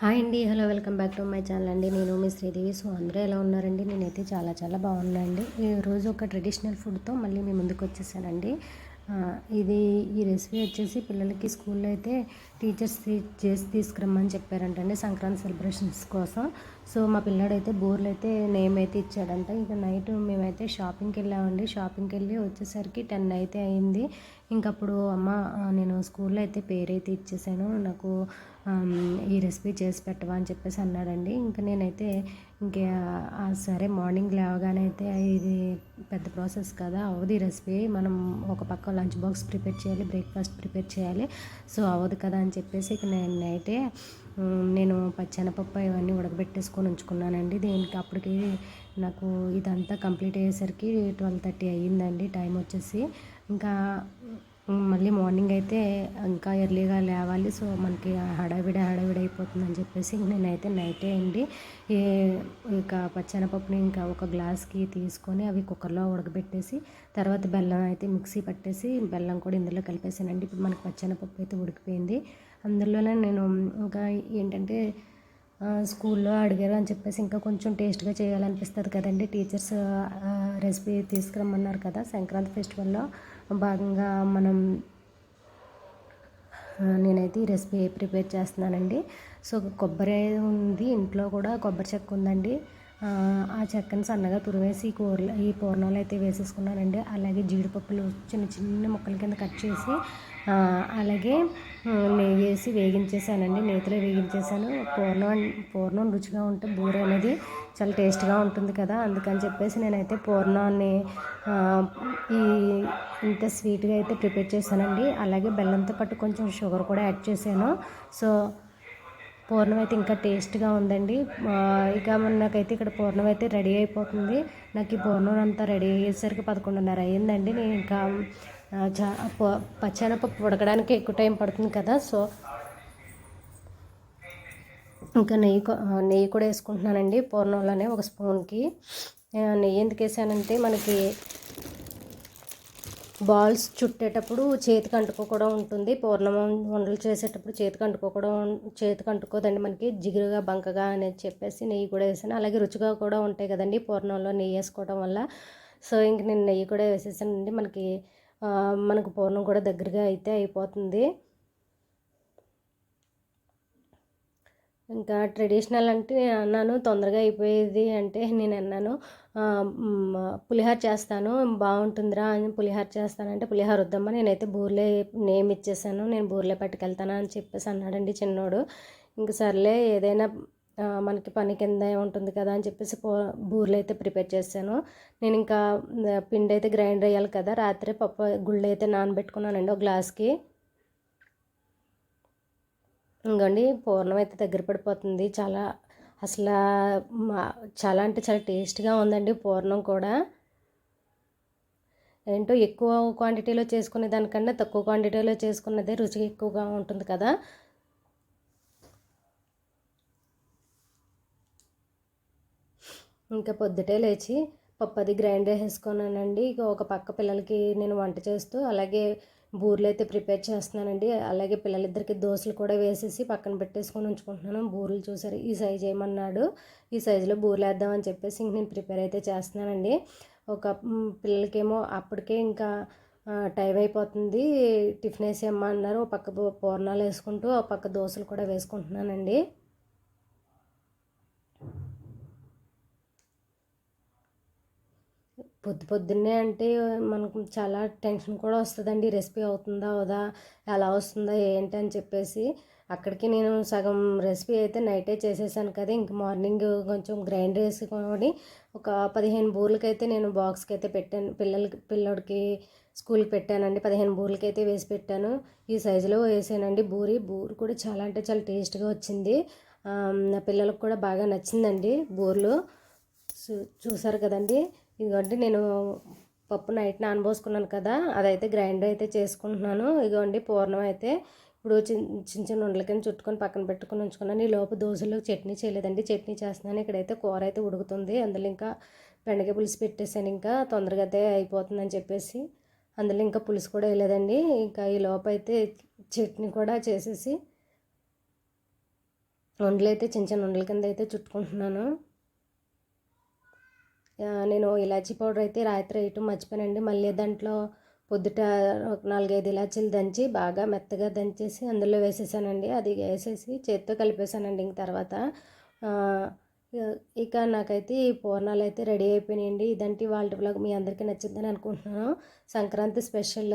Hi అండి hello welcome back to my channel అండి. నేను మీ శ్రీదేవి. సో అందరూ ఎలా ఉన్నారండి? నేనైతే చాలా చాలా బాగున్నానండి ఈరోజు ఒక ట్రెడిషనల్ ఫుడ్తో మళ్ళీ మీ ముందుకు వచ్చేసానండి. ఇది ఈ రెసిపీ వచ్చేసి పిల్లలకి స్కూల్లో అయితే టీచర్స్ చేసి తీసుకురమ్మని చెప్పారంటండి సంక్రాంతి సెలబ్రేషన్స్ కోసం. సో మా పిల్లాడైతే బోర్లు అయితే నేమ్ అయితే ఇచ్చాడంట. ఇక నైట్ మేమైతే షాపింగ్కి వెళ్ళామండి. షాపింగ్కి వెళ్ళి వచ్చేసరికి టెన్ అయితే అయింది. ఇంకప్పుడు అమ్మ నేను స్కూల్లో అయితే పేరు అయితే ఇచ్చేసాను నాకు ఈ రెసిపీ చేసి పెట్టవా అని చెప్పేసి అన్నాడండి. ఇంకా నేనైతే ఇంకా సరే మార్నింగ్ లేవగానే అయితే ఇది పెద్ద ప్రాసెస్ కదా అవదు ఈ రెసిపీ. మనం ఒక పక్క లంచ్ బాక్స్ ప్రిపేర్ చేయాలి బ్రేక్ఫాస్ట్ ప్రిపేర్ చేయాలి. సో అవ్వదు కదా అని చెప్పేసి ఇక నేను అయితే నేను పచ్చెనపప్పు ఇవన్నీ ఉడకబెట్టేసుకొని ఉంచుకున్నానండి. దీనికి అప్పటికి నాకు ఇదంతా కంప్లీట్ అయ్యేసరికి ట్వెల్వ్ థర్టీ అయ్యిందండి టైం వచ్చేసి. ఇంకా మళ్ళీ మార్నింగ్ అయితే ఇంకా ఎర్లీగా లేవాలి. సో మనకి హడావిడి హడావిడి అయిపోతుందని చెప్పేసి నేనైతే నైటే అండి. ఇంకా ఇక పచ్చెనపప్పుని ఇంకా ఒక గ్లాస్కి తీసుకొని అవి కుక్కర్లో ఉడకబెట్టేసి తర్వాత బెల్లం అయితే మిక్సీ పట్టేసి బెల్లం కూడా ఇందులో కలిపేసానండి. ఇప్పుడు మనకి పచ్చెనపప్పు అయితే ఉడికిపోయింది. అందులోనే నేను ఇంకా ఏంటంటే స్కూల్లో అడిగారు అని చెప్పేసి ఇంకా కొంచెం టేస్ట్గా చేయాలనిపిస్తుంది కదండి. టీచర్స్ రెసిపీ తీసుకురమ్మన్నారు కదా. సంక్రాంతి ఫెస్టివల్లో భాగంగా మనం నేనైతే ఈ రెసిపీ ప్రిపేర్ చేస్తున్నానండి. సో కొబ్బరి ఉంది ఇంట్లో కూడా కొబ్బరి చెక్క ఉందండి. ఆ, చెక్కను సన్నగా తురివేసి ఈ కూరలు ఈ పూర్ణాలు అయితే వేసేసుకున్నానండి. అలాగే జీడిపప్పులు చిన్న చిన్న ముక్కల కింద కట్ చేసి అలాగే నెయ్యి వేసి వేగించేసానండి నేతిలో వేగించేసాను. పూర్ణం పూర్ణం రుచిగా ఉంటే బూర అనేది చాలా టేస్ట్గా ఉంటుంది కదా అందుకని చెప్పేసి నేనైతే పూర్ణాన్ని ఈ ఇంత స్వీట్గా అయితే ప్రిపేర్ చేశానండి. అలాగే బెల్లంతో పాటు కొంచెం షుగర్ కూడా యాడ్ చేశాను. సో పూర్ణం అయితే ఇంకా టేస్ట్గా ఉందండి. ఇక నాకైతే ఇక్కడ పూర్ణం అయితే రెడీ అయిపోతుంది. నాకు ఈ పూర్ణం అంతా రెడీ అయ్యేసరికి పదకొండున్నర అయ్యిందండి. నేను ఇంకా పచ్చెనపప్పు ఉడకడానికి ఎక్కువ టైం పడుతుంది కదా సో ఇంకా నెయ్యి నెయ్యి కూడా వేసుకుంటున్నానండి పూర్ణంలోనే ఒక స్పూన్కి. నెయ్యి ఎందుకు వేసానంటే మనకి బాల్స్ చుట్టేటప్పుడు చేతికి అంటుకోకుండా ఉంటుంది పూర్ణం వండలు చేసేటప్పుడు చేతికి అంటుకోకుండా చేతికి అంటుకోదండి మనకి జిగురుగా బంకగా అనేది చెప్పేసి నెయ్యి కూడా వేసాను. అలాగే రుచిగా కూడా ఉంటాయి కదండి పూర్ణంలో నెయ్యి వేసుకోవడం వల్ల. సో ఇంక నేను నెయ్యి కూడా వేసేసానండి మనకి మనకు పూర్ణం కూడా దగ్గరగా అయితే అయిపోతుంది. ఇంకా ట్రెడిషనల్ అంటే నేను అన్నాను తొందరగా అయిపోయేది అంటే నేను అన్నాను పులిహార పులిహోర చేస్తాను బాగుంటుందిరా అని పులిహోర చేస్తానంటే పులిహోర వద్దమ్మా నేనైతే బూర్లే నేమ్ ఇచ్చేసాను నేను బూర్లే పట్టుకెళ్తాను అని చెప్పేసి అన్నాడండి చిన్నోడు. ఇంక సర్లే ఏదైనా మనకి పని కింద ఉంటుంది కదా అని చెప్పేసి పో బూర్లు అయితే ప్రిపేర్ చేశాను. నేను ఇంకా పిండి అయితే గ్రైండ్ అయ్యాలి కదా. రాత్రి పప్పు గుళ్ళు అయితే నానబెట్టుకున్నానండి ఒక గ్లాస్కి. ఇంకోండి పూర్ణం అయితే దగ్గర పడిపోతుంది. చాలా అసలు చాలా అంటే చాలా టేస్ట్గా ఉందండి పూర్ణం కూడా. ఏంటో ఎక్కువ క్వాంటిటీలో చేసుకునే దానికన్నా తక్కువ క్వాంటిటీలో చేసుకున్నదే రుచి ఎక్కువగా ఉంటుంది కదా. ఇంకా పొద్దుటే లేచి పప్పు అది గ్రైండ్ వేసేసుకున్నానండి. ఇక ఒక పక్క పిల్లలకి నేను వంట చేస్తూ అలాగే బూర్లు అయితే ప్రిపేర్ చేస్తున్నానండి. అలాగే పిల్లలిద్దరికి దోశలు కూడా వేసేసి పక్కన పెట్టేసుకొని ఉంచుకుంటున్నాను. బూరెలు చూసారు ఈ సైజ్ ఏమన్నాడు? ఈ సైజులో బూరెలు వేద్దామని చెప్పేసి ఇంక నేను ప్రిపేర్ అయితే చేస్తున్నానండి. ఒక పిల్లలకేమో అప్పటికే ఇంకా టైం అయిపోతుంది. టిఫిన్ వేసేయమ్మా అన్నారు. ఒక పక్క పూర్ణాలు వేసుకుంటూ ఒక పక్క దోశలు కూడా వేసుకుంటున్నానండి. పొద్దు పొద్దున్నే అంటే మనకు చాలా టెన్షన్ కూడా వస్తుందండి. రెసిపీ అవుతుందా అవుదా ఎలా వస్తుందా ఏంటి అని చెప్పేసి. అక్కడికి నేను సగం రెసిపీ అయితే నైటే చేసేసాను కదా. ఇంక మార్నింగ్ కొంచెం గ్రైండ్ వేసుకొని ఒక పదిహేను బూర్లకైతే నేను బాక్స్కి అయితే పెట్టాను. పిల్లలకి పిల్లోడికి స్కూల్కి పెట్టానండి. పదిహేను బూర్లకి అయితే వేసి పెట్టాను. ఈ సైజులో వేసానండి బూరి. బూరి కూడా చాలా అంటే చాలా టేస్ట్గా వచ్చింది. నా పిల్లలకు కూడా బాగా నచ్చిందండి బూర్లు. చూ- చూసారు కదండి. ఇదిగోండి నేను పప్పు నైట్ నానబోసుకున్నాను కదా అదైతే గ్రైండ్ అయితే చేసుకుంటున్నాను. ఇదిగోండి పూర్ణం అయితే ఇప్పుడు చిన్న చిన్న చిన్న ఉండల కింద చుట్టుకొని పక్కన పెట్టుకొని ఉంచుకున్నాను. ఈ లోపు దోశలో చట్నీ చేయలేదండి. చట్నీ చేస్తున్నాను. ఇక్కడైతే కూర అయితే ఉడుకుతుంది. అందులో ఇంకా బెండకాయ పులుసు పెట్టేసాను ఇంకా. తొందరగా అయితే అయిపోతుందని చెప్పేసి అందులో ఇంకా పులుసు కూడా వేయలేదండి. ఇంకా ఈ లోపు అయితే చట్నీ కూడా చేసేసి ఉండలు అయితే చిన్న చిన్న ఉండల కింద అయితే చుట్టుకుంటున్నాను. నేను ఇలాచీ పౌడర్ అయితే రాత్రి వేయటం మర్చిపోయానండి. మళ్ళీ దాంట్లో పొద్దుట ఒక నాలుగైదు ఇలాచీలు దంచి బాగా మెత్తగా దంచేసి అందులో వేసేసానండి. అది వేసేసి చేత్తో కలిపేసానండి ఇంక తర్వాత. ఇక నాకైతే ఈ పూర్ణాలు అయితే రెడీ అయిపోయినాయండి. ఇదంటే వాళ్ళ బ్లాగ్ మీ అందరికీ నచ్చిందని అనుకుంటున్నాను. సంక్రాంతి స్పెషల్